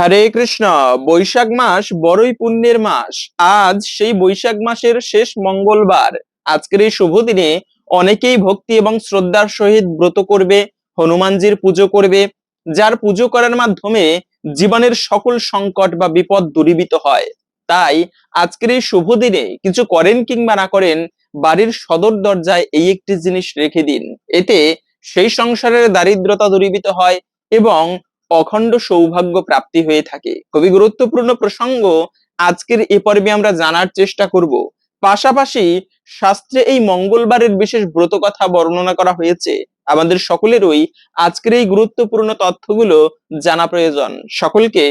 হরে কৃষ্ণ, বৈশাখ মাস বড়ই পুণ্যের মাস। আজ সেই বৈশাখ মাসের শেষ মঙ্গলবার। আজকের এই শুভ দিনে অনেকেই ভক্তি এবং শ্রদ্ধার সহিত ব্রত করবে, হনুমানজির পুজো করবে, যার পুজো করার মাধ্যমে জীবনের সকল সংকট বা বিপদ দূরীভূত হয়। তাই আজকের এই শুভ দিনে কিছু করেন কিংবা না করেন, বাড়ির সদর দরজায় এই একটি জিনিস রেখে দিন। এতে সেই সংসারের দারিদ্রতা দূরীভূত হয় এবং অখণ্ড সৌভাগ্য প্রাপ্তি হয়ে থাকে। খুবই গুরুত্বপূর্ণ প্রসঙ্গ। আজকের এ পর্বে আমরা জানার চেষ্টা করব, পাশাপাশি শাস্ত্রে এই মঙ্গলবারের বিশেষ ব্রত কথা বর্ণনা করা হয়েছে। আমাদের সকলেরই আজকের এই গুরুত্বপূর্ণ তথ্যগুলো জানা প্রয়োজন। সকলকে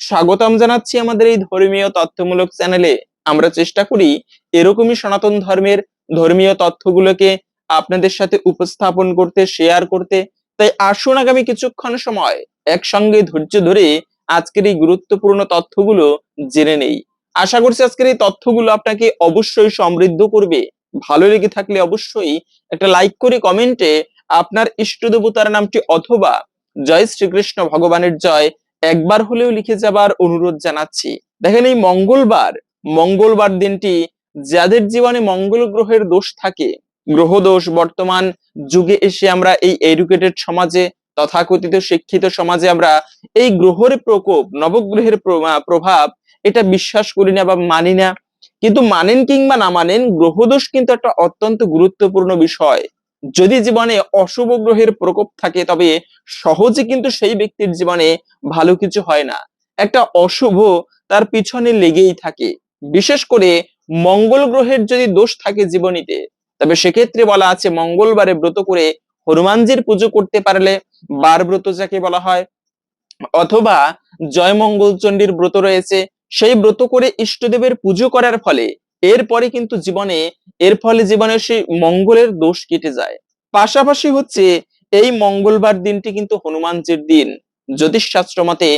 স্বাগতম জানাচ্ছি আমাদের এই ধর্মীয় তথ্যমূলক চ্যানেলে। আমরা চেষ্টা করি এরকমই সনাতন ধর্মের ধর্মীয় তথ্যগুলোকে আপনাদের সাথে উপস্থাপন করতে শেয়ার করতে। তাই আসুন আগামী কিছুক্ষণ সময় একসঙ্গে ধৈর্য ধরে আজকের এই গুরুত্বপূর্ণ তথ্যগুলো জেনে নেই। আশা করছি আজকের এই তথ্যগুলো আপনাকে অবশ্যই সমৃদ্ধ করবে। ভালো লেগে থাকলে অবশ্যই একটা লাইক করে কমেন্টে আপনার ইষ্ট দেবতার নামটি অথবা জয় শ্রীকৃষ্ণ ভগবানের জয় একবার হলেও লিখে যাবার অনুরোধ জানাচ্ছি। দেখেন এই মঙ্গলবার মঙ্গলবার দিনটি যাদের জীবনে মঙ্গল গ্রহের দোষ থাকে, গ্রহ দোষ বর্তমান যুগে এসে আমরা এই এডুকেটেড সমাজে তথাকথিত শিক্ষিত সমাজে আমরা এই গ্রহের প্রকোপ, নবগ্রহের প্রভাব, এটা বিশ্বাস করি না বা মানি না। কিন্তু মানেন কিংবা না মানেন, গ্রহদোষ কিন্তু একটা অত্যন্ত গুরুত্বপূর্ণ বিষয়। যদি জীবনে অশুভ গ্রহের প্রকোপ থাকে, তবে সহজে কিন্তু সেই ব্যক্তির জীবনে ভালো কিছু হয় না। একটা অশুভ তার পিছনে লেগেই থাকে। বিশেষ করে মঙ্গল গ্রহের যদি দোষ থাকে জীবনীতে, তবে সেক্ষেত্রে বলা আছে মঙ্গলবারে ব্রত করে হনুমানজির পুজো করতে পারলে বার ব্রত যাকে বলা হয়, অথবা জয়মঙ্গল চণ্ডীর ব্রত রয়েছে, সেই ব্রত করে ইষ্টদেবের পুজো করার ফলে এরপরে কিন্তু জীবনে, এর ফলে জীবনের সেই মঙ্গলের দোষ কেটে যায়। পাশাপাশি হচ্ছে এই মঙ্গলবার দিনটি কিন্তু হনুমানজির দিন। জ্যোতিষশাস্ত্র মতে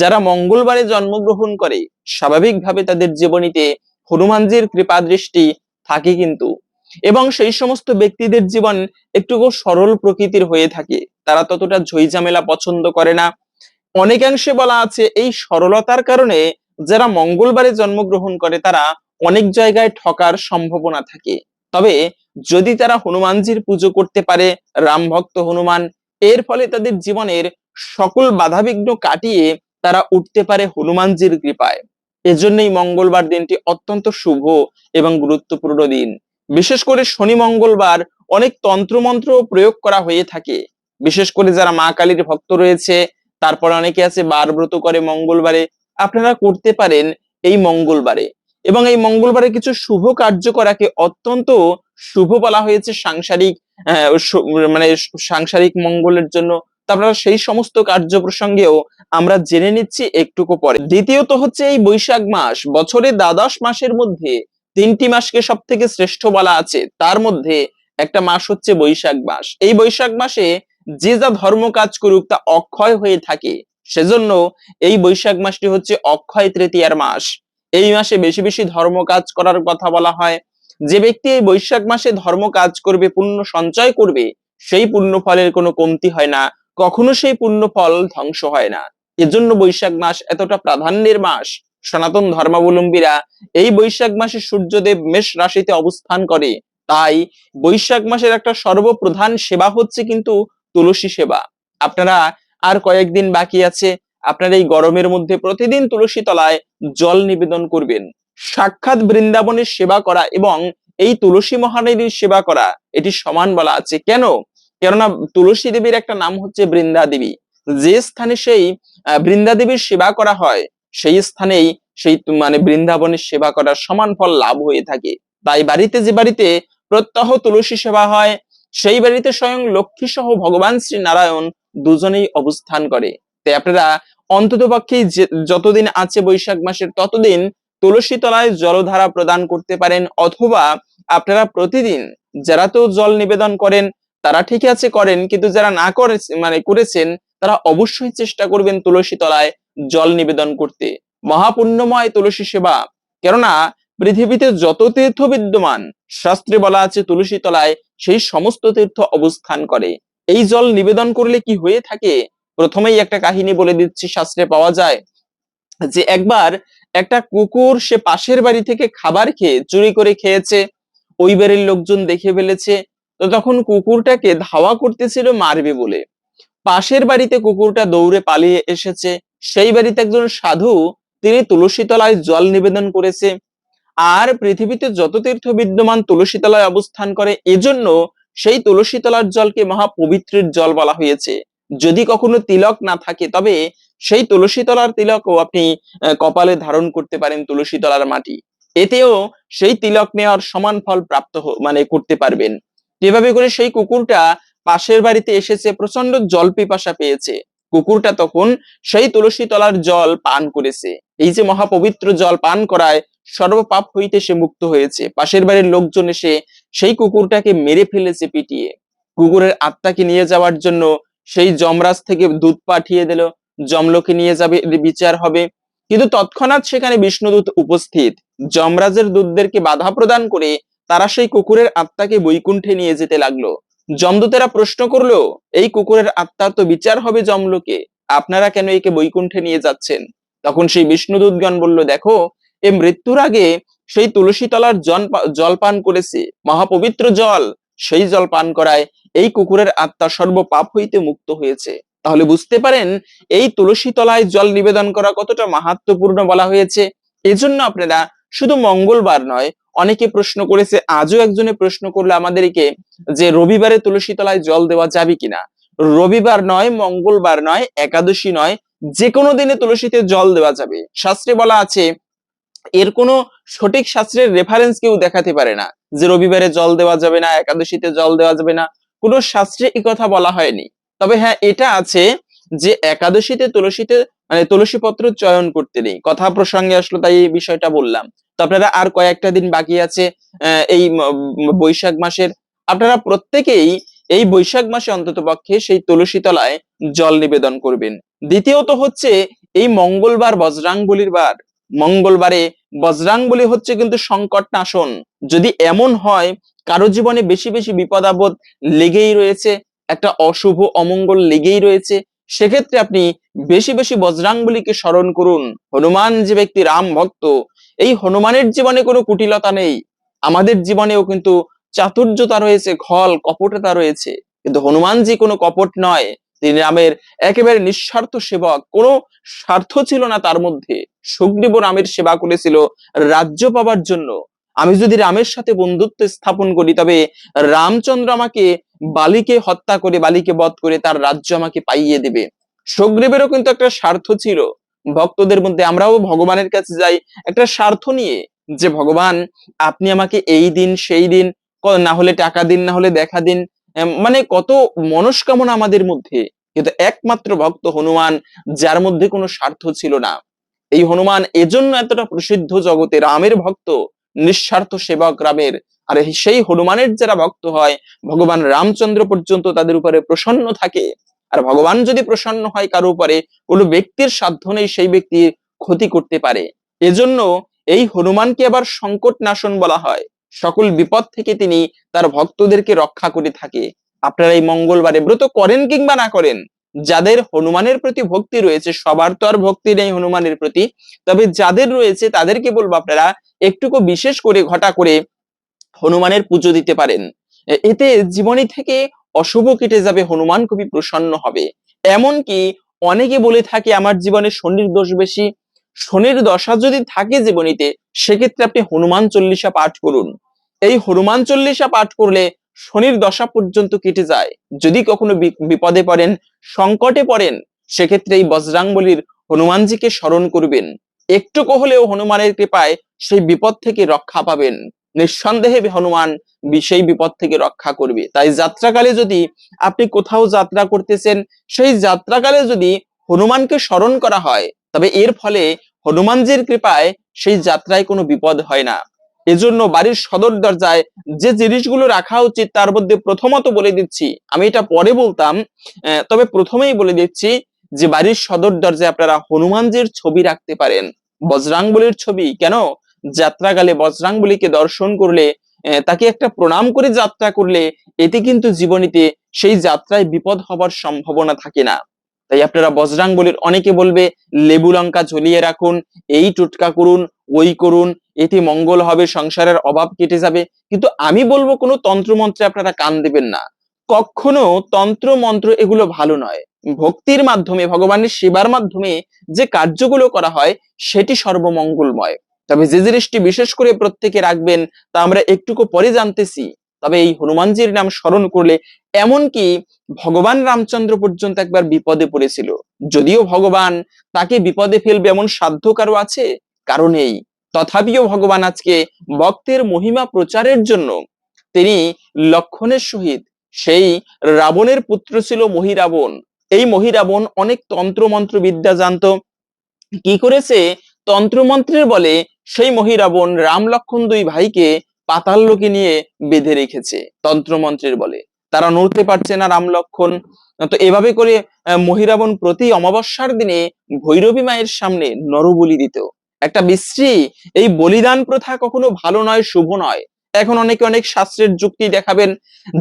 যারা মঙ্গলবারে জন্মগ্রহণ করে, স্বাভাবিকভাবে তাদের জীবনীতে হনুমানজির কৃপা দৃষ্টি থাকে কিন্তু। এবং সেই সমস্ত ব্যক্তিদের জীবন একটু সরল প্রকৃতির হয়ে থাকে। তারা ততটা ঝইঝামেলা পছন্দ করে না। অনেকাংশে বলা আছে এই সরলতার কারণে যারা মঙ্গলবারে জন্মগ্রহণ করে, তারা অনেক জায়গায় ঠকার সম্ভাবনা থাকে। তবে যদি তারা হনুমানজির পুজো করতে পারে, রাম ভক্ত হনুমান, এর ফলে তাদের জীবনের সকল বাধাবিঘ্ন কাটিয়ে তারা উঠতে পারে হনুমানজির কৃপায়। এজন্যই মঙ্গলবার দিনটি অত্যন্ত শুভ এবং গুরুত্বপূর্ণ দিন। বিশেষ করে শনি মঙ্গলবার অনেক তন্ত্রমন্ত্র প্রয়োগ করা হয়ে থাকে। বিশেষ করে যারা মা কালীর ভক্ত রয়েছে, তারপর অনেকে আছে বার ব্রত করে মঙ্গলবারে। আপনারা করতে পারেন এই মঙ্গলবারে। এবং এই মঙ্গলবারে কিছু শুভ কার্য করাকে অত্যন্ত শুভ বলা হয়েছে সাংসারিক মানে সাংসারিক মঙ্গলের জন্য। তা আপনারা সেই সমস্ত কার্য প্রসঙ্গেও আমরা জেনে নিচ্ছি একটুকু পরে। দ্বিতীয়ত হচ্ছে এই বৈশাখ মাস। বছরে দ্বাদশ মাসের মধ্যে তিনটি মাসকে সব থেকে শ্রেষ্ঠ বলা আছে। তার মধ্যে একটা মাস হচ্ছে বৈশাখ মাস। এই বৈশাখ মাসে যে যা ধর্ম কাজ করুক তা অক্ষয় হয়ে থাকে। সেজন্য এই বৈশাখ মাসটি হচ্ছে অক্ষয় তৃতীয়ার মাস। এই মাসে বেশি বেশি ধর্ম কাজ করার কথা বলা হয়। যে ব্যক্তি এই বৈশাখ মাসে ধর্ম কাজ করবে, পুণ্য সঞ্চয় করবে, সেই পুণ্য ফলের কোনো কমতি হয় না। কখনো সেই পুণ্য ফল ধ্বংস হয় না। এজন্য বৈশাখ মাস এতটা প্রাধান্যের মাস। সনাতন ধর্মাবলম্বীরা এই বৈশাখ মাসে সূর্যদেব মেষ রাশিতে অবস্থান করে। তাই বৈশাখ মাসের একটা সর্বপ্রধান সেবা হচ্ছে কিন্তু তুলসী সেবা। আপনারা আর কয়েকদিন বাকি আছে, আপনারা এই গরমের মধ্যে প্রতিদিন তুলসী তলায় জল নিবেদন করবেন। সাক্ষাৎ বৃন্দাবনের সেবা করা এবং এই তুলসী মহাদেবীর সেবা করা, এটি সমান বলা আছে। কেন? কেননা তুলসী দেবীর একটা নাম হচ্ছে বৃন্দা দেবী যে স্থানে সেই বৃন্দা দেবীর সেবা করা হয় সেই স্থানেই সেই মানে বৃন্দাবনের সেবা করার সমান ফল লাভ হয়ে থাকে। তাই বাড়িতে যে বাড়িতে প্রত্যহ তুলসী সেবা হয়, সেই বাড়িতে স্বয়ং লক্ষ্মী সহ ভগবান শ্রী নারায়ণ দুজনেই অবস্থান করে। তাই আপনারা অন্তত পক্ষে যতদিন আছে বৈশাখ মাসের ততদিন তুলসী তলায় জলধারা প্রদান করতে পারেন, অথবা আপনারা প্রতিদিন যারা তো জল নিবেদন করেন, তারা ঠিক আছে করেন, কিন্তু যারা না করে মানে করেছেন, তারা অবশ্যই চেষ্টা করবেন তুলসী তলায় জল নিবেদন করতে। মহাপুণ্যময় তুলসী সেবা। কেননা, পৃথিবীতে যত তীর্থ বিদ্যমান, শাস্ত্রে বলা আছে, তুলসী তলায় সেই সমস্ত তীর্থ অবস্থান করে। এই জল নিবেদন করলে কি হয়ে থাকে? প্রথমেই একটা কাহিনী বলে দিচ্ছি, শাস্ত্রে পাওয়া যায়। যে একবার একটা কুকুর সে পাশের বাড়ি থেকে খাবার খেয়ে, চুরি করে খেয়েছে। ওই বাড়ির লোকজন দেখে ফেলেছে। তো তখন কুকুরটাকে ধাওয়া করতেছিল মারবে বলে। পাশের বাড়িতে কুকুরটা দৌড়ে পালিয়ে এসেছে। সেই বাড়িতে একজন সাধু, তিনি তুলসী তলায় জল নিবেদন করেছে। আর পৃথিবীতে যত তীর্থ বিদ্যমান তুলসী তলায় অবস্থান করে, এজন্য সেই তুলসী তলার জলকে মহা পবিত্রের জল বলা হয়েছে। যদি কখনো তিলক না থাকে, তবে সেই তুলসী তলার তিলকও আপনি কপালে ধারণ করতে পারেন তুলসী তলার মাটি। এতেও সেই তিলক নেওয়ার সমান ফল প্রাপ্ত মানে করতে পারবেন। এভাবে করে সেই কুকুরটা পাশের বাড়িতে এসেছে প্রচণ্ড জল পিপাসা পেয়েছে। কুকুরটা তখন সেই তুলসী তলার জল পান করেছে। এই যে মহাপবিত্র জল পান করায় সর্বপাপ হইতে সে মুক্ত হয়েছে। পাশের বাড়ির লোকজন এসে সেই কুকুরটাকে মেরে ফেলেছে পিটিয়ে। কুকুরের আত্মাকে নিয়ে যাওয়ার জন্য সেই যমরাজ থেকে দুধ পাঠিয়ে দিল। যমলোকে নিয়ে যাবে বিচার হবে। কিন্তু তৎক্ষণাৎ সেখানে বিষ্ণুদূত উপস্থিত। যমরাজের দূতদেরকে বাধা প্রদান করে তারা সেই কুকুরের আত্মাকে বৈকুণ্ঠে নিয়ে যেতে লাগল। যমদূতেরা প্রশ্ন করল, এই কুকুরের আত্মার তো বিচার হবে জমলোকে, আপনারা কেন একে বৈকুণ্ঠে নিয়ে যাচ্ছেন? তখন সেই বিষ্ণুদূতগণ বলল, দেখো, এ মৃত্যুর আগে সেই তুলসী তলার জল পান করেছে, মহাপবিত্র জল, সেই জল পান করায় এই কুকুরের আত্মা সর্বপাপ হইতে মুক্ত হয়েছে। তাহলে বুঝতে পারেন, এই তুলসী তলায় জল নিবেদন করা কতটা মাহাত্মপূর্ণ বলা হয়েছে। এজন্য আপনারা শুধু মঙ্গলবার নয় অনেকে প্রশ্ন করেছে, আজও একজনে প্রশ্ন করল আমাদেরকে যে রবিবারে তুলসী তলায় জল দেওয়া যাবে কিনা? রবিবার নয়, মঙ্গলবার নয়, একাদশী নয় যে কোনো দিনে তুলসীতে জল দেওয়া যাবে। শাস্ত্রে বলা আছে, এর কোনো সঠিক শাস্ত্রের রেফারেন্স কেউ দেখাতে পারে না যে রবিবারে জল দেওয়া যাবে না, একাদশীতে জল দেওয়া যাবে না। কোনো শাস্ত্রে এই কথা বলা হয়নি। তবে হ্যাঁ এটা আছে যে একাদশীতে তুলসীতে মানে তুলসী পত্র চয়ন করতে নেই। কথা প্রসঙ্গে আসলো, তাই এই বিষয়টা বললাম। তো আপনারা আর কয়েকটা দিন বাকি আছে এই বৈশাখ মাসের। আপনারা প্রত্যেকেই এই বৈশাখ মাসে অন্তত পক্ষে সেই তুলসী তলায় জল নিবেদন করবেন। দ্বিতীয়ত হচ্ছে এই মঙ্গলবার বজরাঙ্গলির বার। মঙ্গলবারে বজরাঙ্গলি হচ্ছে কিন্তু সংকট নাশন যদি এমন হয়, কারও জীবনে বেশি বেশি বিপদ আপদ লেগেই রয়েছে, একটা অশুভ অমঙ্গল লেগেই রয়েছে সেক্ষেত্রে আপনি বেশি বেশি বজরাঙ্গলিকে স্মরণ করুন। হনুমান যে ব্যক্তি রাম ভক্ত, এই হনুমানের জীবনে কোনো কুটিলতা নেই। আমাদের জীবনেও কিন্তু চাতুর্যতা রয়েছে খল কপটতা রয়েছে। কিন্তু হনুমান হনুমানজি কোনো কপট নয়, তিনি রামের একেবারে নিঃস্বার্থ সেবক। কোনো স্বার্থ ছিল না তার মধ্যে। সুগ্রীব রামের সেবা করেছিল রাজ্য পাবার জন্য। আমি যদি রামের সাথে বন্ধুত্ব স্থাপন করি, তবে রামচন্দ্র আমাকে বালিকে হত্যা করে, বালিকে বধ করে তার রাজ্য আমাকে পাইয়ে দেবে। সুগ্রীবেরও কিন্তু একটা স্বার্থ ছিল। ভক্তদের মধ্যে আমরাও ভগবানের কাছে যাই। একটা স্বার্থ নিয়ে যে, ভগবান, আপনি আমাকে এই দিন, সেই দিন না হলে টাকা দিন, না হলে দেখা দিন। মানে কত মনস্কামনা আমাদের মধ্যে। কিন্তু একমাত্র ভক্ত হনুমান, যার মধ্যে কোনো স্বার্থ ছিল না। এই হনুমান এজন্য এতটা প্রসিদ্ধ জগতে রামের ভক্ত নিঃস্বার্থ সেবক রামের। আর সেই হনুমানের যারা ভক্ত হয়, ভগবান রামচন্দ্র পর্যন্ত তাদের উপরে প্রসন্ন থাকে। আর ভগবান যদি প্রসন্ন হয় কারও উপরে, কোনো ব্যক্তির সাধ্য নেই সেই ব্যক্তির ক্ষতি করতে পারে। এজন্য এই হনুমানকে আবার সংকট নাশন বলা হয়। সকল বিপদ থেকে তিনি তার ভক্তদেরকে রক্ষা করে থাকে। আপনারা এই মঙ্গলবারে ব্রত করেন কিংবা না করেন যাদের হনুমানের প্রতি ভক্তি রয়েছে, সবার তো আর ভক্তি নেই হনুমানের প্রতি, তবে যাদের রয়েছে তাদেরকে বলব আপনারা, একটুকু বিশেষ করে ঘটা করে হনুমানের পুজো দিতে পারেন। এতে জীবনী থেকে অশুভ কেটে যাবে, হনুমান খুবই প্রসন্ন হবে। এমনকি অনেকে বলে থাকে, আমার জীবনে শনির দোষ বেশি। শনির দশা যদি থাকে জীবনীতে, সেক্ষেত্রে আপনি হনুমান চল্লিশা পাঠ করুন। এই হনুমান চল্লিশা পাঠ করলে শনির দশা পর্যন্ত কেটে যায়। যদি কখনো বিপদে পড়েন, সংকটে পড়েন, সেক্ষেত্রে এই বজরাঙ্গলির হনুমানজিকে স্মরণ করবেন। একটুকু হলেও হনুমানের কৃপায় সেই বিপদ থেকে রক্ষা পাবেন। নিঃসন্দেহে হনুমান সেই বিপদ থেকে রক্ষা করবে। তাই যাত্রাকালে যদি আপনি কোথাও যাত্রা করতেছেন, সেই যাত্রাকালে যদি হনুমানকে স্মরণ করা হয়, তবে এর ফলে হনুমানজির কৃপায় সেই যাত্রায় কোনো বিপদ হয় না। এজন্য বাড়ির সদর দরজায় যে জিনিসগুলো রাখা উচিত তার মধ্যে প্রথমত বলে দিচ্ছি, আমি এটা পরে বলতাম তবে প্রথমেই বলে দিচ্ছি যে বাড়ির সদর দরজায় আপনারা হনুমানজির ছবি রাখতে পারেন। বজরাঙ্গলির ছবি, কেন? যাত্রাকালে বজরাঙ্গলিকে দর্শন করলে তাকে একটা প্রণাম করে যাত্রা করলে, এতে কিন্তু জীবনীতে সেই যাত্রায় বিপদ হবার সম্ভাবনা থাকে না। তাই আপনারা বজরাঙ্গলির, অনেকে বলবে লেবু লঙ্কা ঝুলিয়ে রাখুন, এই টোটকা করুন, ওই করুন এতে মঙ্গল হবে, সংসারের অভাব কেটে যাবে। কিন্তু আমি বলব কোনো তন্ত্রমন্ত্রে আপনারা কান দেবেন না। কখনো তন্ত্র মন্ত্র এগুলো ভালো নয়। ভক্তির মাধ্যমে, ভগবানের সেবার মাধ্যমে যে কার্যগুলো করা হয়, সেটি সর্বমঙ্গলময়। তবে যে জিনিসটি বিশেষ করে প্রত্যেকে রাখবেন, তা আমরা একটুকু পরে জানতেছি। তবে এই হনুমানজির নাম স্মরণ করলে এমনকি ভগবান রামচন্দ্র পর্যন্ত একবার বিপদে পড়েছিল। যদিও ভগবান তাকে বিপদে ফেলবে এমন সাধ্য কারও আছে? কারণ এই তথাপিও ভগবান আজকে ভক্তের মহিমা প্রচারের জন্য তিনি লক্ষণের সহিত সেই রাবণের পুত্র ছিল মহিরাবণ। এই মহিরাবণ অনেক তন্ত্রমন্ত্র বিদ্যা জানতো। কি করেছে তন্ত্রমন্ত্রের বলে সেই মহিরাবণ রাম লক্ষণ দুই ভাইকে পাতাল লোকে নিয়ে বেঁধে রেখেছে তন্ত্রমন্ত্রের বলে। তারা নড়তে পারছে না রাম লক্ষণ। তো এভাবে করে মহিরাবণ প্রতি অমাবস্যার দিনে ভৈরবী মায়ের সামনে নরবলি দিত। একটা বিশ্রী এই বলিদান প্রথা কখনো ভালো নয়, শুভ নয়। এখন অনেকে অনেক শাস্ত্রের যুক্তি দেখাবেন,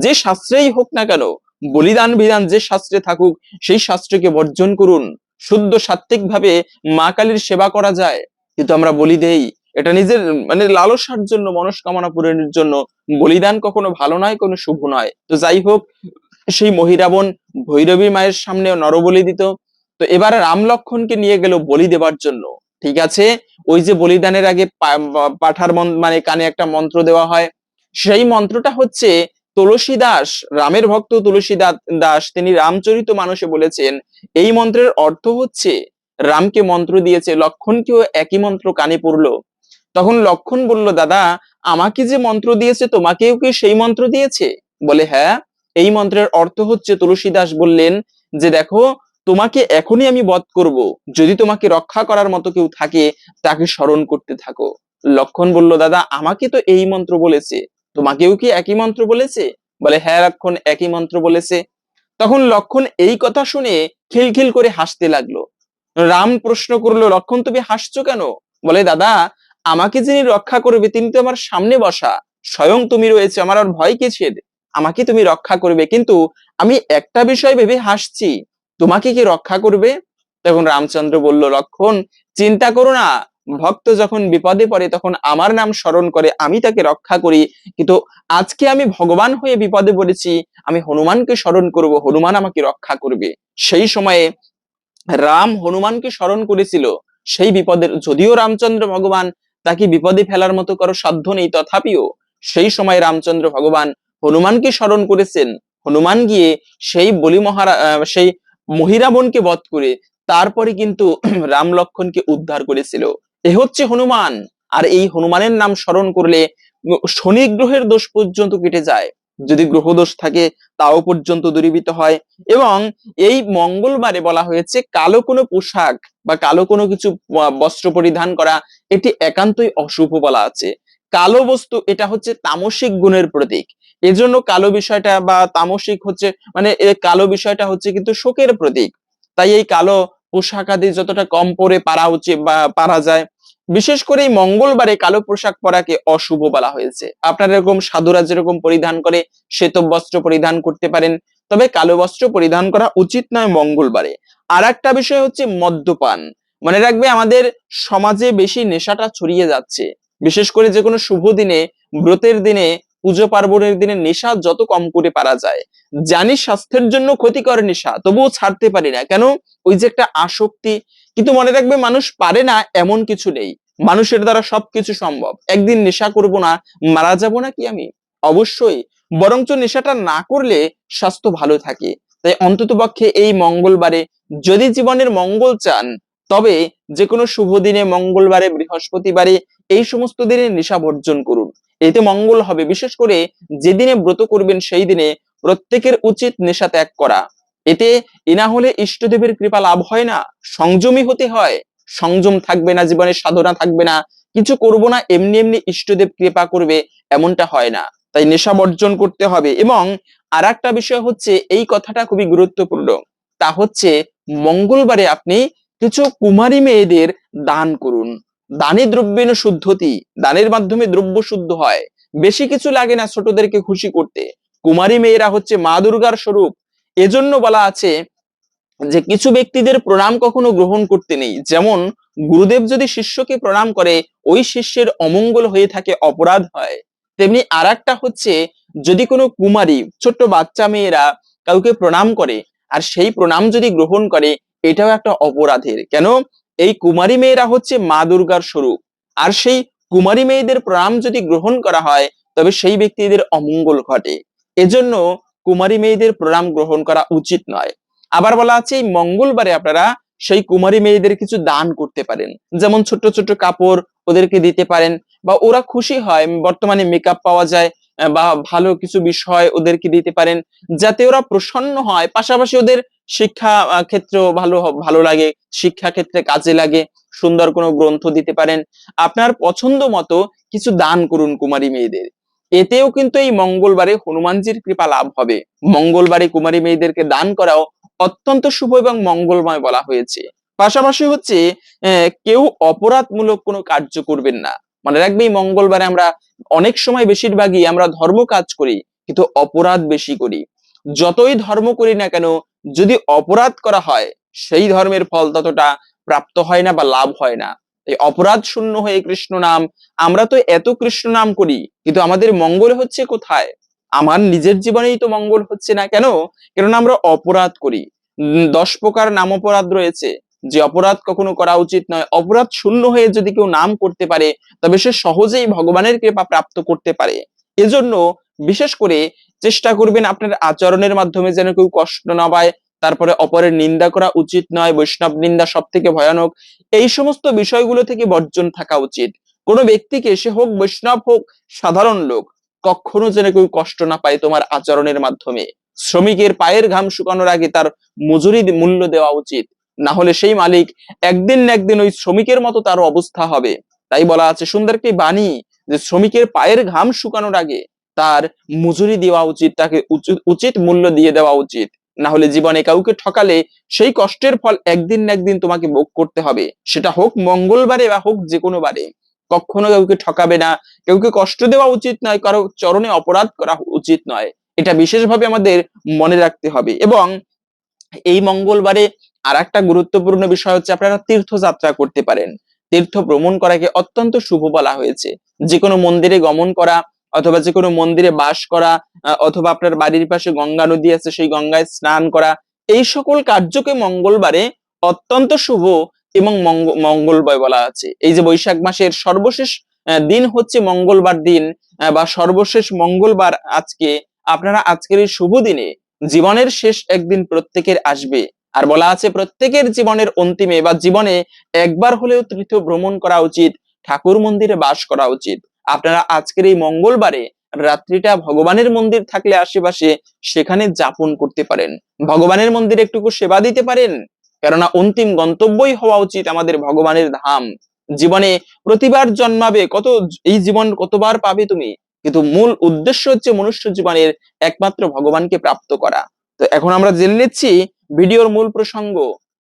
যে শাস্ত্রেই হোক না কেন, বলিদান বিধান যে শাস্ত্রে থাকুক, সেই শাস্ত্রকে বর্জন করুন। শুদ্ধ সাত্ত্বিক ভাবে মা কালীর সেবা করা যায়। কিন্তু আমরা বলি দেই, এটা নিজের মানে লালসার জন্য, মনস্কামনা পূরণের জন্য বলিদান কখনো ভালো নয়, কোনো শুভ নয়। তো যাই হোক, সেই মহিরাবণ ভৈরবী মায়ের সামনে নরবলি দিত। তো এবার রাম লক্ষণকে নিয়ে গেল বলি দেবার জন্য। ঠিক আছে? ওই যে বলিদানের আগে পাঠার মন- কানে একটা মন্ত্র দেওয়া হয়। সেই মন্ত্রটা হচ্ছে, তুলসী দাস, রামের ভক্ত তুলসী দাস, তিনি রামচরিত মানুষে বলেছেন, এই মন্ত্রের অর্থ হচ্ছে, রামকে মন্ত্র দিয়েছে, লক্ষণকেও একই মন্ত্র কানে পড়ল। তখন লক্ষণ বলল, দাদা, আমাকে যে মন্ত্র দিয়েছে, তোমাকেও কি সেই মন্ত্র দিয়েছে? বলে হ্যাঁ এই মন্ত্রের অর্থ হচ্ছে, তুলসী দাস বললেন যে, দেখো তোমাকে এখনই আমি বধ করব। যদি তোমাকে রক্ষা করার মতো কেউ থাকে, তাকে স্মরণ করতে থাকো। লক্ষণ বলল, দাদা, আমাকে তো এই মন্ত্র বলেছে। তোমাকেও কি একই মন্ত্র বলেছে? বলে হ্যাঁ লক্ষণ, একই মন্ত্র বলেছে। তখন লক্ষণ এই কথা শুনে খিলখিল করে হাসতে লাগল। রাম প্রশ্ন করল, লক্ষণ, তুমি হাসছো কেন? বলে, দাদা, আমাকে যিনি রক্ষা করবে, তিনি তো আমার সামনে বসা। স্বয়ং তুমি রয়েছে, আমার আর ভয় কিসের? আমাকে তুমি রক্ষা করবে, কিন্তু আমি একটা বিষয় ভেবে হাসছি। তোমাকে কি রক্ষা করবে? তখন রামচন্দ্র বলল, লক্ষণ, চিন্তা করো না। ভক্ত যখন বিপদে পড়ে, তখন আমার নাম স্মরণ করে আমি তাকে রক্ষা করি। কিন্তু আজকে আমি ভগবান হয়ে বিপদে পড়েছি। আমি হনুমানকে স্মরণ করব। হনুমান আমাকে রক্ষা করবে। সেই সময়ে রাম হনুমানকে স্মরণ করেছিল। সেই বিপদের, যদিও রামচন্দ্র ভগবান তাকে বিপদে ফেলার মতো কারও সাধ্য নেই, তথাপিও সেই সময় রামচন্দ্র ভগবান হনুমানকে স্মরণ করেছেন। হনুমান গিয়ে সেই বলি মহারা সেই মহিরাবনকে বধ করে তারপরে কিন্তু রাম লক্ষণকে উদ্ধার করেছিল। এ হচ্ছে হনুমান। আর এই হনুমানের নাম স্মরণ করলে শনি গ্রহের দোষ পর্যন্ত কেটে যায়। যদি গ্রহ দোষ থাকে, তাও পর্যন্ত দূরীভূত হয়। এবং এই মঙ্গলবারে বলা হয়েছে, কালো কোনো পোশাক বা কালো কোনো কিছু বস্ত্র পরিধান করা, এটি একান্তই অশুভ বলা আছে। কালো বস্তু, এটা হচ্ছে তামসিক গুণের প্রতীক। এজন্য কালো বিষয়টা বা তামসিক হচ্ছে মানে কালো বিষয়টা হচ্ছে কিন্তু শোকের প্রতীক। তাই এই কালো পোশাক আদি যতটা কম পরে পারা উচিত বা পারা যায়, বিশেষ করে এই মঙ্গলবারে কালো পোশাক পরাকে অশুভ বলা হয়েছে। আপনারা এরকম সাধুরা যেরকম পরিধান করে শ্বেত বস্ত্র পরিধান করতে পারেন, তবে কালো বস্ত্র পরিধান করা উচিত নয় মঙ্গলবারে। আর একটা বিষয় হচ্ছে মদ্যপান। মনে রাখবে আমাদের সমাজে বেশি নেশাটা ছড়িয়ে যাচ্ছে। বিশেষ করে যে কোনো শুভ দিনে, ব্রতের দিনে পুজো পার্বণের দিনে নেশা যত কম করে পারা যায়, জানি স্বাস্থ্যের জন্য ক্ষতিকর নেশা, তবুও ছাড়তে পারি না। কেন? ওই যে একটা আসক্তি। কিন্তু মনে রাখবে, মানুষ পারে না এমন কিছু নেই। মানুষের দ্বারা সবকিছু সম্ভব। একদিন নেশা করব না, মারা যাব না কি আমি? অবশ্যই। বরঞ্চ নেশাটা না করলে স্বাস্থ্য ভালো থাকে। তাই অন্তত পক্ষে এই মঙ্গলবারে যদি জীবনের মঙ্গল চান, তবে যে কোনো শুভ দিনে মঙ্গলবারে, বৃহস্পতিবারে এই সমস্ত দিনে নেশা বর্জন করুন। এতে মঙ্গল হবে। বিশেষ করে যেদিনে ব্রত করবেন, সেই দিনে প্রত্যেকের উচিত নেশা ত্যাগ করা। এতে এ না হলে ইষ্টদেবের কৃপা লাভ হয় না। সংযমী হতে হয়। সংযম থাকবে না, জীবনে সাধনা থাকবে না। কিছু করব না, এমনি এমনি ইষ্টদেব কৃপা করবে, এমনটা হয় না। তাই নেশা বর্জন করতে হবে। এবং আর একটা বিষয় হচ্ছে, এই কথাটা খুবই গুরুত্বপূর্ণ। তা হচ্ছে, মঙ্গলবারে আপনি কিছু কুমারী মেয়েদের দান করুন। দানে দ্রব্যেন শুদ্ধতি, দানের মাধ্যমে দ্রব্য শুদ্ধ হয়। বেশি কিছু লাগে না ছোটদেরকে খুশি করতে। কুমারী মেয়েরা হচ্ছে মা দুর্গার স্বরূপ। এজন্য বলা আছে যে কিছু ব্যক্তিদের প্রণাম কখনো গ্রহণ করতে নেই। যেমন, গুরুদেব যদি শিষ্যকে প্রণাম করে, ওই শিষ্যের অমঙ্গল হয়ে থাকে, অপরাধ হয়। তেমনি আর হচ্ছে, যদি কোনো কুমারী, ছোট্ট বাচ্চা মেয়েরা কাউকে প্রণাম করে, আর সেই প্রণাম যদি গ্রহণ করে, এটাও একটা অপরাধের। কেন? এই কুমারী মেয়েরা হচ্ছে মা দুর্গার স্বরূপ। আর সেই কুমারী মেয়েদের প্রণাম যদি গ্রহণ করা হয়, তবে সেই ব্যক্তিদের অমঙ্গল ঘটে। এজন্য কুমারী মেয়েদের প্রণাম গ্রহণ করা উচিত নয়। আবার বলা আছে, এই মঙ্গলবারে আপনারা সেই কুমারী মেয়েদের কিছু দান করতে পারেন। যেমন ছোট ছোট কাপড় ওদেরকে দিতে পারেন, বা ওরা খুশি হয়, বর্তমানে মেকআপ পাওয়া যায়, বা ভালো কিছু বিষয় ওদেরকে দিতে পারেন, যাতে ওরা প্রসন্ন হয়। পাশাপাশি ওদের শিক্ষা আহ, ক্ষেত্র ভালো ভালো লাগে শিক্ষা ক্ষেত্রে কাজে লাগে সুন্দর কোনো গ্রন্থ দিতে পারেন। আপনার পছন্দ মতো কিছু দান করুন কুমারী মেয়েদের। এতেও কিন্তু এই মঙ্গলবারে হনুমানজির কৃপা লাভ হবে। মঙ্গলবারে কুমারী মেয়েদেরকে দান করাও অত্যন্ত শুভ এবং মঙ্গলময় বলা হয়েছে। পাশাপাশি হচ্ছে কেউ অপরাধমূলক কোনো কার্য করবেন না। মনে রাখবে মঙ্গলবারে আমরা অনেক সময় বেশিরভাগই আমরা ধর্ম কাজ করি কিন্তু অপরাধ বেশি করি। যতই ধর্ম করি না কেন যদি অপরাধ করা হয়, সেই ধর্মের ফল ততটা প্রাপ্ত হয় না বা লাভ হয় না। এই অপরাধ শূন্য হয়ে কৃষ্ণ নাম, আমরা তো এত কৃষ্ণ নাম করি, কিন্তু আমাদের মঙ্গল হচ্ছে কোথায়? আমার নিজের জীবনেই তো মঙ্গল হচ্ছে না কেন? কেননা আমরা অপরাধ করি। দশ প্রকার নাম অপরাধ রয়েছে। যে অপরাধ কখনো করা উচিত নয়। অপরাধ শূন্য হয়ে যদি কেউ নাম করতে পারে, তবে সে সহজেই ভগবানের কৃপা প্রাপ্ত করতে পারে। এজন্য বিশেষ করে চেষ্টা করবেন আপনার আচরণের মাধ্যমে যেন কেউ কষ্ট না পায়, তারপরে অপরের নিন্দা করা উচিত নয়, বৈষ্ণব নিন্দা সব থেকে ভয়ানক। এই সমস্ত বিষয়গুলো থেকে বর্জন থাকা উচিত। কোনো ব্যক্তিকে সে হোক বৈষ্ণব হোক সাধারণ লোক, কখনো যেন কেউ কষ্ট না পায় তোমার আচরণের মাধ্যমে। শ্রমিকের পায়ের ঘাম শুকানোর আগে তার মজুরি মূল্য দেওয়া উচিত। না হলে সেই মালিক একদিন না একদিন ওই শ্রমিকের মতো তার অবস্থা হবে। তাই বলা আছে, সুন্দর একটি বাণী যে শ্রমিকের পায়ের ঘাম শুকানোর আগে তার মজুরি দেওয়া উচিত, তাকে উচিত মূল্য দিয়ে দেওয়া উচিত। না হলে জীবনে কাউকে ঠকালে সেই কষ্টের ফল একদিন না একদিন তোমাকে ভোগ করতে হবে। সেটা হোক মঙ্গলবারে বা হোক যে কোনো বারে। কখনো কাউকে ঠকাবে না। কাউকে কষ্ট দেওয়া উচিত নয়, কারও চরণে অপরাধ করা উচিত নয়। এটা বিশেষভাবে আমাদের মনে রাখতে হবে। এবং এই মঙ্গলবারে আর একটা গুরুত্বপূর্ণ বিষয় হচ্ছে আপনারা তীর্থযাত্রা করতে পারেন। তীর্থ ভ্রমণ করাকে অত্যন্ত শুভ বলা হয়েছে। যে কোনো মন্দিরে গমন করা অথবা যে কোনো মন্দিরে বাস করা অথবা আপনার বাড়ির পাশে গঙ্গা নদী আছে, সেই গঙ্গায় স্নান করা, এই সকল কার্যকে মঙ্গলবারে অত্যন্ত শুভ এবং মঙ্গ- মঙ্গলময় বলা আছে। এই যে বৈশাখ মাসের সর্বশেষ দিন হচ্ছে মঙ্গলবার দিন বা সর্বশেষ মঙ্গলবার আজকে, আপনারা আজকের এই শুভ দিনে জীবনের শেষ একদিন প্রত্যেকের আসবে। আর বলা আছে প্রত্যেকের জীবনের অন্তিমে বা জীবনে একবার হলেও তীর্থ ভ্রমণ করা উচিত, ঠাকুর মন্দিরে বাস করা উচিত। আপনারা আজকের এই মঙ্গলবারে রাত্রিটা ভগবানের মন্দির থাকলে আশেপাশে সেখানে যাপন করতে পারেন। ভগবানের মন্দিরে একটুকু সেবা দিতে পারেন, কেননা অন্তিম গন্তব্যই হওয়া উচিত আমাদের ভগবানের ধাম। জীবনে প্রতিবার জন্মাবে, কত এই জীবন কতবার পাবে তুমি? কিন্তু মূল উদ্দেশ্য হচ্ছে মনুষ্য জীবনের একমাত্র ভগবানকে প্রাপ্ত করা। তো এখন আমরা জেনে নিচ্ছি ভিডিওর মূল প্রসঙ্গ।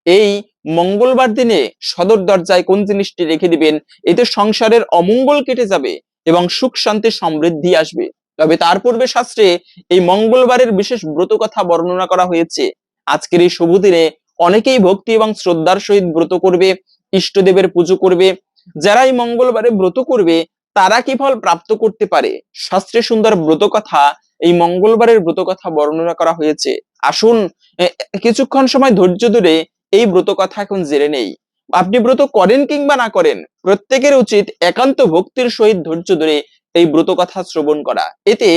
এই মঙ্গলবার দিনে সদর দরজায় কোন জিনিসটি রেখে দিবেন? এতে সংসারের অমঙ্গল কেটে যাবে। এবং সুখ, শান্তি, সমৃদ্ধি আসবে। তবে তার পূর্বে শাস্ত্রে এই মঙ্গলবারের বিশেষ ব্রত কথা বর্ণনা করা হয়েছে। আজকের এই শুভ দিনে অনেকেই ভক্তি এবং শ্রদ্ধার সহিত ব্রত করবে, ইষ্টদেবের পুজো করবে। যারা এই মঙ্গলবারে ব্রত করবে, তারা কি ফল প্রাপ্ত করতে পারে? শাস্ত্রে সুন্দর ব্রত কথা এই মঙ্গলবারের ব্রত কথা বর্ণনা করা হয়েছে। আসুন কিছুক্ষণ সময় ধৈর্য ধরে এই ব্রত কথা এখন জেনে নেই। আপনি ব্রত করেন কিংবা না করেন, প্রত্যেকের উচিত একান্ত ভক্তির সহিত ধৈর্য ধরে এই ব্রত কথা শ্রবণ করা। এতে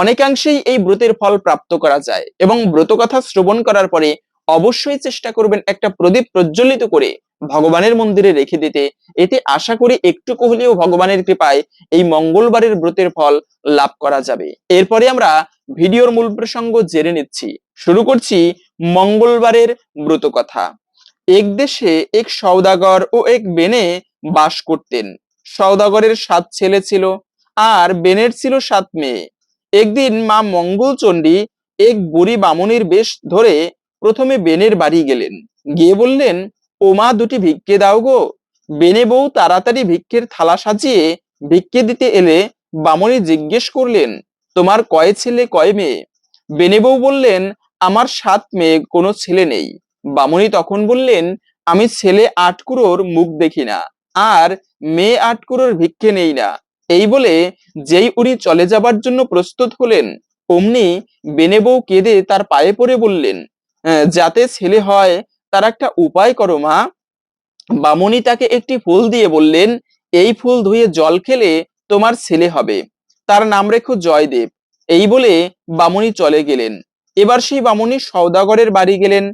অনেকাংশেই এই ব্রতের ফল প্রাপ্ত করা যায় এবং ব্রত কথা শ্রবণ করার পরে অবশ্যই চেষ্টা করবেন একটা প্রদীপ প্রজ্বলিত করে ভগবানের মন্দিরে রেখে দিতে। এতে আশা করি একটু হলেও ভগবানের কৃপায় এই মঙ্গলবারের ব্রতের ফল লাভ করা যাবে। এরপরে আমরা ভিডিওর মূল প্রসঙ্গ জেনে নিচ্ছি। শুরু করছি মঙ্গলবারের ব্রত কথা। এক দেশে এক সওদাগর ও এক বেনে বাস করতেন। সওদাগরের সাত ছেলে ছিল আর বেনের ছিল সাত মেয়ে। একদিন মা মঙ্গলচণ্ডী এক বুড়ি বামুনির বেশ ধরে প্রথমে বেনের বাড়ি গেলেন। গিয়ে বললেন, ও মা, দুটি ভিক্ষে দাও গো। বেনে বউ তাড়াতাড়ি ভিক্ষের থালা সাজিয়ে ভিক্ষে দিতে এলে বামুনি জিজ্ঞেস করলেন, তোমার কয় ছেলে, কয় মেয়ে? বেনে বউ বললেন, আমার সাত মেয়ে, কোনো ছেলে নেই। বামুনি তখন বললেন আমি ছেলে আটকুড়োর মুখ দেখি না আর মেয়ে আটকুড়োর ভিক্ষে নেই না। এই বলে যেই উনি চলে যাবার জন্য প্রস্তুত হলেন অমনি বেনে বউ কেঁদে তার পায়ে পড়ে বললেন "আহ, যাতে ছেলে হয় তার একটা উপায় করো মা। বামুনি তাকে একটি ফুল দিয়ে বললেন এই ফুল ধুয়ে জল খেলে তোমার ছেলে হবে তার নাম রেখো জয়দেব। এই বলে বামুনি চলে গেলেন। এবার সেই বামুনি সওদাগরের বাড়ি গেলেন।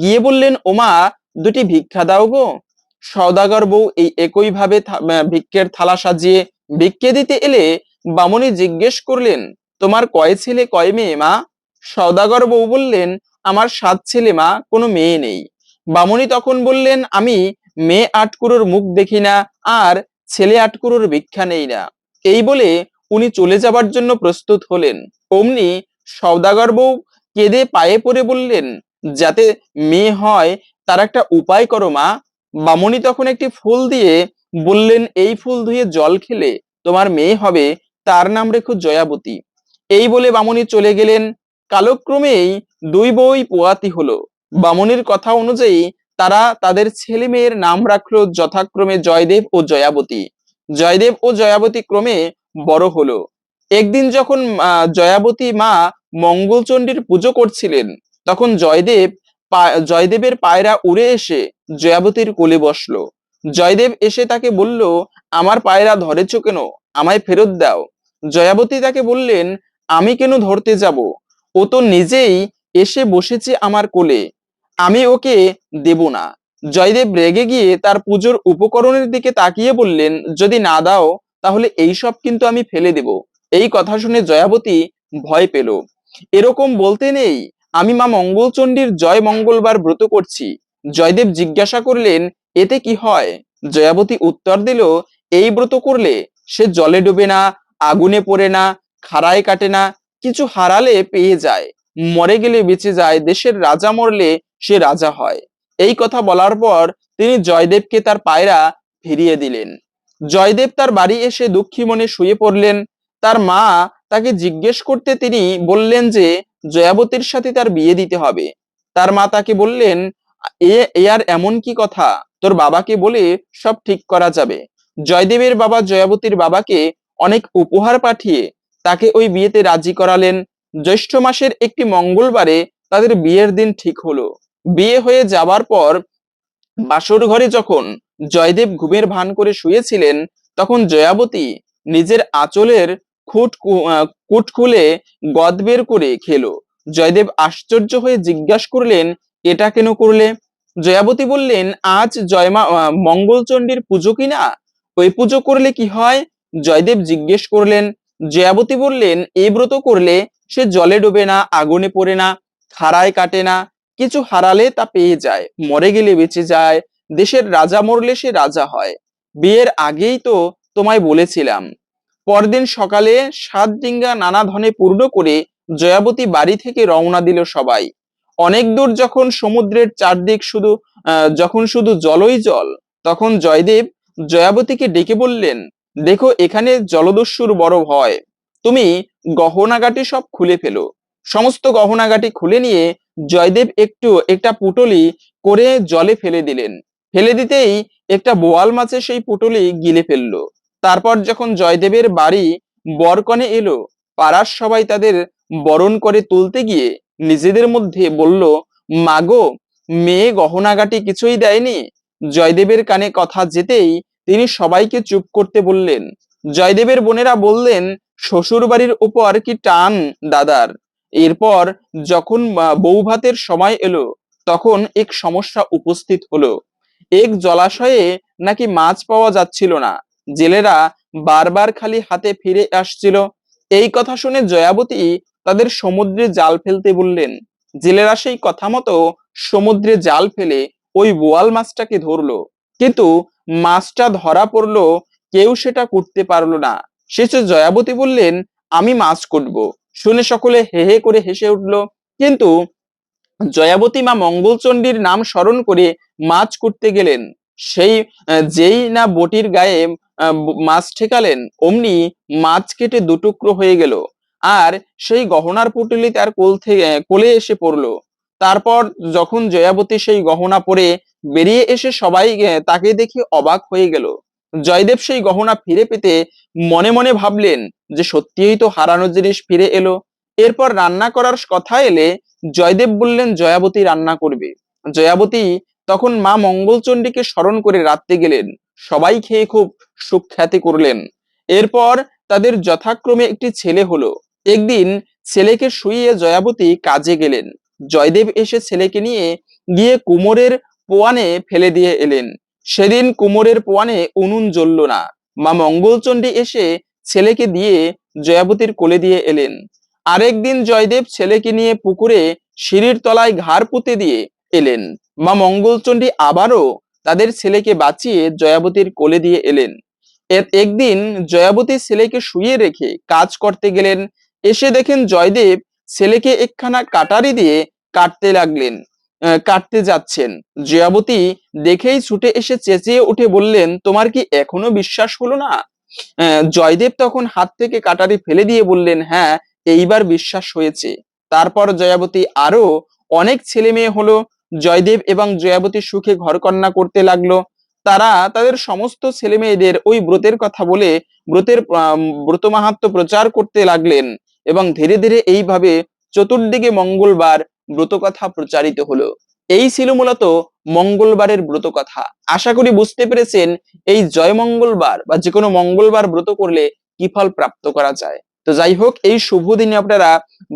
গিয়ে বললেন, ওমা, দুটি ভিক্ষা দাও গো। সওদাগর বউ এই একই ভাবে থা- ভিক্ষের থালা সাজিয়ে ভিক্ষে দিতে এলে বামুনি জিজ্ঞেস করলেন, তোমার কয় ছেলে, কয় মেয়ে মা? সওদাগর বউ বললেন, আমার সাত ছেলে মা, কোনো মেয়ে নেই। বামুনি তখন বললেন, আমি মেয়ে আটকুরোর মুখ দেখি না, আর ছেলে আটকুরোর ভিক্ষা নেই না। এই বলে উনি চলে যাবার জন্য প্রস্তুত হলেন। অমনি সওদাগর বউ কেঁদে পায়ে পড়ে বললেন যাতে মেয়ে হয়, তার একটা উপায় করো মা। বামুনি তখন একটি ফুল দিয়ে বললেন, এই ফুল ধুয়ে জল খেলে তোমার মেয়ে হবে, তার নাম রেখো জয়াবতী। এই বলে বামুনি চলে গেলেন। কালক্রমেই দুই বই পোয়াতি হলো। বামুনির কথা অনুযায়ী তারা তাদের ছেলে মেয়ের নাম রাখল যথাক্রমে জয়দেব ও জয়াবতী। জয়দেব ও জয়াবতী ক্রমে বড় হলো। একদিন যখন জয়াবতী মা মঙ্গলচণ্ডীর পুজো করছিলেন তখন জয়দেব জয়দেবের পায়রা উড়ে এসে জয়াবতীর কোলে বসল। জয়দেব এসে তাকে বলল, আমার পায়রা ধরেছ কেন? আমায় ফেরত দাও। জয়াবতী তাকে বললেন, আমি কেন ধরতে যাব? ও তো নিজেই এসে বসেছে আমার কোলে। আমি ওকে দেব না। জয়দেব রেগে গিয়ে তার পুজোর উপকরণের দিকে তাকিয়ে বললেন, যদি না দাও, তাহলে এই সব কিন্তু আমি ফেলে দেব। এই কথা শুনে জয়াবতী ভয় পেল। এরকম বলতে নেই। আমি মা মঙ্গলচণ্ডীর জয় মঙ্গলবার ব্রত করছি। জয়দেব জিজ্ঞাসা করলেন, এতে কি হয়? জয়াবতী উত্তর দিল, এই ব্রত করলে সে জলে ডুবে না, আগুনে পড়ে না, খাড়ায় কাটে না, কিছু হারালে পেয়ে যায়। মরে গেলে বেঁচে যায়, দেশের রাজা মরলে সে রাজা হয়। এই কথা বলার পর তিনি জয়দেবকে তার পায়রা ফিরিয়ে দিলেন। জয়দেব তার বাড়ি এসে দুঃখী মনে শুয়ে পড়লেন। তার মা তাকে জিজ্ঞেস করতে তিনি বললেন যে জয়াবতীর সাথে তার বিয়ে দিতে হবে। তার মা তাকে বললেন, এ আর এমন কি কথা? তোর বাবাকে বলে সব ঠিক করা যাবে। জয়দেবের বাবা জয়াবতীর বাবাকে অনেক উপহার পাঠিয়ে তাকে ওই বিয়েতে রাজি করালেন। জ্যৈষ্ঠ মাসের একটি মঙ্গলবারে তাদের বিয়ের দিন ঠিক হলো। বিয়ে হয়ে যাবার পর বাসর ঘরে যখন জয়দেব ঘুমের ভান করে শুয়েছিলেন, তখন জয়াবতী নিজের আঁচলের খুট কুট খুলে গদ বের করে খেলো। জয়দেব আশ্চর্য হয়ে জিজ্ঞাসা করলেন, এটা কেন করলে? জয়াবতী বললেন, আজ জয়মা মঙ্গলচণ্ডীর পুজো কিনা ওই পুজো করলে কি হয়? জয়দেব জিজ্ঞেস করলেন, জয়াবতী বললেন এই ব্রত করলে সে জলে ডোবে না, আগুনে পড়ে না, খাড়ায় কাটে না, কিছু হারালে তা পেয়ে যায়, মরে গেলে বেঁচে যায়, দেশের রাজা মরলে সে রাজা হয়। বিয়ের আগেই তো তোমায় বলেছিলাম পরদিন সকালে সাত ডিঙ্গা নানা ধনে পূর্ণ করে জয়াবতী বাড়ি থেকে রওনা দিল সবাই। অনেক দূর যখন সমুদ্রের চারদিক শুধু যখন শুধু জলই জল, তখন জয়দেব জয়াবতীকে ডেকে বললেন, দেখো, এখানে জলদস্যুর বড় ভয়। তুমি গহনাগাটি সব খুলে ফেলো। সমস্ত গহনাগাটি খুলে নিয়ে জয়দেব একটু, একটা পুটলি করে জলে ফেলে দিলেন। ফেলে দিতেই একটা বোয়াল মাছে সেই পুটলি গিলে ফেলল। তারপর যখন জয়দেবের বাড়ি বরকনে এলো পাড়ার সবাই তাদের বরণ করে তুলতে গিয়ে নিজেদের মধ্যে বলল মাগো মেয়ে গহনাগাটি কিছুই দেয়নি। জয়দেবের কানে কথা যেতেই তিনি সবাইকে চুপ করতে বললেন। জয়দেবের বোনেরা বললেন শ্বশুর বাড়ির উপর কি টান দাদার? এরপর যখন আহ, বউ ভাতের সময় এলো তখন এক সমস্যা উপস্থিত হলো। এক জলাশয়ে নাকি মাছ পাওয়া যাচ্ছিল না। জেলেরা বারবার খালি হাতে ফিরে আসছিল। এই কথা শুনে জয়াবতী তাদের সমুদ্রে জাল ফেলতে বললেন, জেলেরা সেই কথা মতো সমুদ্রে জাল ফেলে ওই বোয়াল মাছটাকে ধরলো। কিন্তু মাছটা ধরা পড়ল, কেউ সেটা করতে পারল না। শেষে জয়াবতী বললেন, আমি মাছ কুটবো। শুনে সকলে হে হে করে হেসে উঠল। কিন্তু জয়াবতী মা মঙ্গলচণ্ডীর নাম স্মরণ করে মাছ কুটতে গেলেন। সেই যেই না বটির গায়ে মাছ ঠেকালেন, অমনি মাছ কেটে দুটুকরো হয়ে গেল। আর সেই গহনার পুটলি তার কোল থেকে, কোলে এসে পড়ল। তারপর যখন জয়াবতী সেই গহনা পরে বেরিয়ে এসে সবাই তাকে দেখে অবাক হয়ে গেল। জয়দেব সেই গহনা ফিরে পেতে মনে মনে ভাবলেন যে সত্যিই তো হারানো জিনিস ফিরে এলো। এরপর রান্না করার কথা এলে জয়দেব বললেন, জয়াবতী রান্না করবে। জয়াবতী তখন মা মঙ্গলচণ্ডীকে স্মরণ করে রাত্রে গেলেন। সবাই খেয়ে খুব সুখ্যাতি করলেন। এরপর তাদের যথাক্রমে একটি ছেলে হলো। একদিন ছেলেকে শুইয়ে জয়াবতী কাজে গেলেন। জয়দেব এসে ছেলেকে নিয়ে গিয়ে কুমোরের পোয়ানে ফেলে দিয়ে এলেন। সেদিন কুমোরের পোয়ানে উনুন জ্বলল না। মা মঙ্গলচণ্ডী এসে ছেলেকে দিয়ে জয়াবতীর কোলে দিয়ে এলেন। আরেকদিন জয়দেব ছেলেকে নিয়ে পুকুরে সিঁড়ির তলায় ঘাড় পুঁতে দিয়ে এলেন। মা মঙ্গলচণ্ডী আবারও তাদের ছেলেকে বাঁচিয়ে জয়াবতীর কোলে দিয়ে এলেন। একদিন জয়াবতী ছেলেকে শুয়ে রেখে কাজ করতে গেলেন। এসে দেখেন জয়দেব ছেলেকে একখানা কাটারি দিয়ে কাটতে লাগলেন কাটতে যাচ্ছেন। জয়াবতী দেখেই ছুটে এসে চেঁচিয়ে উঠে বললেন, তোমার কি এখনও বিশ্বাস হলো না? জয়দেব তখন হাত থেকে কাটারি ফেলে দিয়ে বললেন হ্যাঁ এইবার বিশ্বাস হয়েছে। তারপর জয়াবতী আরও অনেক ছেলে মেয়ে হলো। জয়দেব এবং জয়াবতী সুখে ঘরকন্যা করতে লাগল। তারা তাদের সমস্ত ছেলে মেয়েদের ওই ব্রতের কথা বলে ব্রতের ব্রত মাহাত্ম প্রচার করতে লাগলেন এবং ধীরে ধীরে এইভাবে চতুর্দিকে মঙ্গলবার ব্রত কথা প্রচারিত হলো। এই ছিল মূলত মঙ্গলবারের ব্রত কথা আশা করি বুঝতে পেরেছেন, এই জয় মঙ্গলবার বা যে কোনো মঙ্গলবার ব্রত করলে কি ফল প্রাপ্ত করা যায়। তো যাই হোক এই শুভ দিনে আপনারা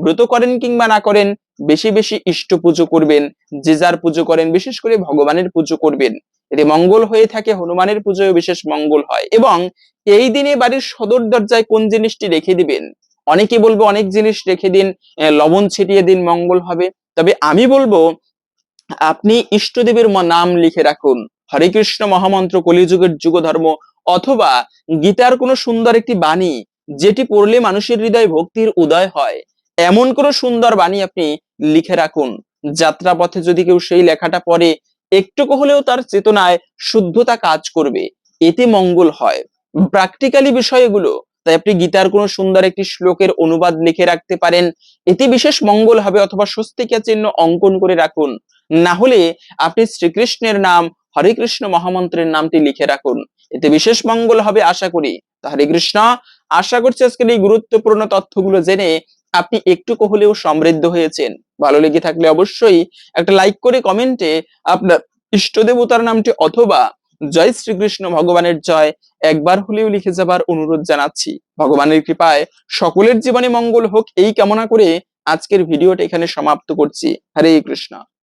ব্রত করেন কিংবা না করেন, বেশি বেশি ইষ্ট পুজো করবেন, যে যার পুজো করেন, বিশেষ করে ভগবানের পুজো করবেন। এতে মঙ্গল হয়ে থাকে, হনুমানের পুজোয় বিশেষ মঙ্গল হয় এবং এই দিনে বাড়ির সদর দরজায় কোন জিনিসটি রেখে দিবেন? অনেকে বলব অনেক জিনিস রেখে দিন লবণ ছিটিয়ে দিন, মঙ্গল হবে। তবে আমি বলব, আপনি ইষ্টদেবের নাম লিখে রাখুন। হরে কৃষ্ণ মহামন্ত্র, কলিযুগের যুগ ধর্ম অথবা গীতার কোনো সুন্দর একটি বাণী যেটি পড়লে মানুষের হৃদয় ভক্তির উদয় হয়। এমন কোনো সুন্দর বাণী আপনি লিখে রাখুন। যাত্রা পথে যদি কেউ সেই লেখাটা পড়ে, একটুকু হলেও তার চেতনায় শুদ্ধতা কাজ করবে। এতে মঙ্গল হয়। প্র্যাকটিক্যালি বিষয়গুলো তাই আপনি গীতার কোনো সুন্দর একটি শ্লোকের অনুবাদ লিখে রাখতে পারেন। এতে বিশেষ মঙ্গল হবে অথবা স্বস্তিকা চিহ্ন অঙ্কন করে রাখুন। না হলে আপনি শ্রীকৃষ্ণের নাম, হরে কৃষ্ণ মহামন্ত্রের নামটি লিখে রাখুন। এতে বিশেষ মঙ্গল হবে আশা করি। হরে কৃষ্ণ আশা করছি আজকের এই গুরুত্বপূর্ণ তথ্যগুলো জেনে আপনি একটুকু হলেও সমৃদ্ধ হয়েছেন। ভালো লেগে থাকলে অবশ্যই একটা লাইক করে কমেন্টে আপনার ইষ্ট দেবতার নামটি অথবা জয় শ্রীকৃষ্ণ ভগবানের জয় একবার হলেও লিখে যাবার অনুরোধ জানাচ্ছি। ভগবানের কৃপায় সকলের জীবনে মঙ্গল হোক, এই কামনা করে আজকের ভিডিওটা এখানে সমাপ্ত করছি। হরে কৃষ্ণ।